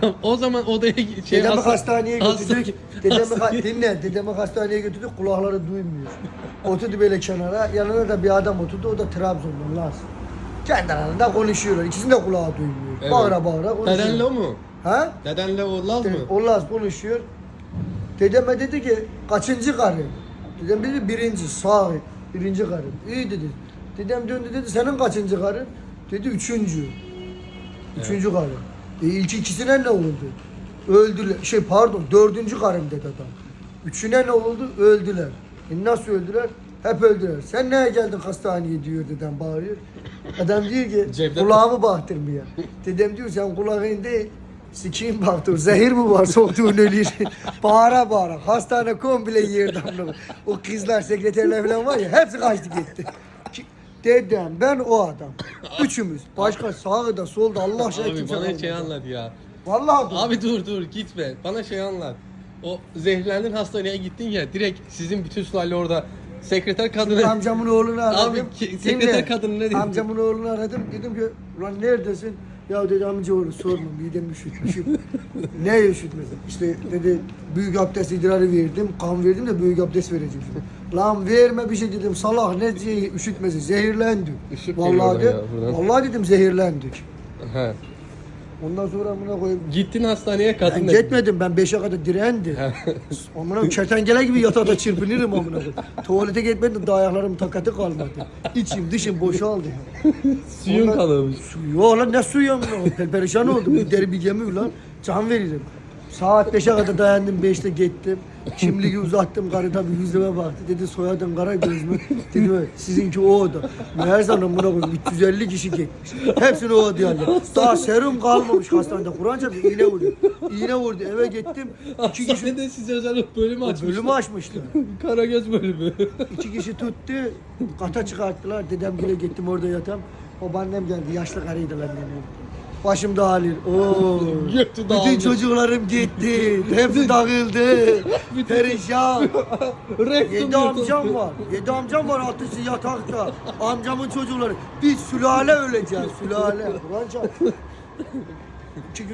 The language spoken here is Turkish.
tamam. O zaman odaya şey Dedemi hasta- hastaneye hasta- götürdük. Dedemi ha- hastane- dinle. Dedemi hastaneye götürdük. Kulakları duymuyor. Oturdu böyle kenara. Yanına da bir adam oturdu. O da Trabzonlu Laz. Kendi aralarında konuşuyorlar. İkisinin de kulağı duymuyor. Evet. Bağıra bağıra konuşuyor. Dedenle o mu? Ha? Dedenle o Laz mı? O Laz konuşuyor. Dedeme dedi ki kaçıncı karı? Dedem dedi birinci sağ birinci karı. İyi dedi. Dedem döndü dedi senin kaçıncı karı? Dedi üçüncü. Üçüncü karı. E ilk ikisine ne oldu? Öldüler. Şey pardon dördüncü karım dedi adam. Üçüne ne oldu? Öldüler. E nasıl öldüler? Hep öldüler. Sen neye geldin hastaneye diyor dedem bağırıyor. Adam diyor ki Cevdet- kulağımı baktırmaya. Dedem diyor sen kulağın değil sikiyim baktır. Zehir mi var soktuğun ölüyor. bağıra bağıra. Hastane komple yerden. O kızlar sekreterler falan var ya hepsi kaçtı gitti. Dedem ben o adam. Üçümüz. Başka sağda solda Allah aşkına Abi kimse bana kalmadı. şey anlat ya. Vallahi dur. Abi dur dur gitme. Bana şey anlat. O zehirlendin hastaneye gittin ya direkt sizin bütün sülale orada sekreter kadını Amcamın oğlunu aradım. Abi, ki- sekreter kadın ne dedi? Amcamın oğlunu aradım. Dedim ki ulan neredesin? Ya dedi amcaoğlu sorma midem üşütmüşüm. ne üşütmesi? İşte dedi büyük abdest idrarı verdim. Kan verdim de büyük abdest vereceğim şimdi. Lan verme bir şey dedim. Salak ne diye üşütmesi? Işık geliyor Vallahi, de, ya buradan. vallahi dedim zehirlendik. He. Ondan sonra amına koyayım. Gittin hastaneye kadın Ben dedi. gitmedim ben 5'e kadar direndim. amına koyayım, kertenkele gibi yatakta çırpınırım amına koyayım. Tuvalete gitmedim de ayaklarım takatı kalmadı. İçim dışım boşaldı. Suyun Ondan- kalamış. Su yok lan ne suyu amına koyayım. Oldum. Deri bir gemi lan. Can veririm. Saat 5'e kadar dayandım 5'te gittim. Kimliği uzattım karı tabii yüzüme baktı. Dedi soyadın Karagöz mü? Dedim evet sizinki o oda. Meğerse buna koyayım 350 kişi gitmiş. Hepsini o odaya aldı. Daha serum kalmamış hastanede. Kur'an çarptı iğne vurdu. İğne vurdu eve gittim. İki kişi Hastanede size özel bölümü açmışlar. bölümü açmışlar. Karagöz bölümü. İki kişi tuttu. Kata çıkarttılar. Dedem güle gittim orada yatam. Babaannem geldi. Yaşlı karıydı benim. Başım dağılır. Oo. Götü Bütün dağılmış. çocuklarım gitti. Hepsi dağıldı. Perişan. Yedi amcam var. Yedi amcam var altısı yatakta. Amcamın çocukları. Biz sülale öleceğiz. Sülale. Kur'an gün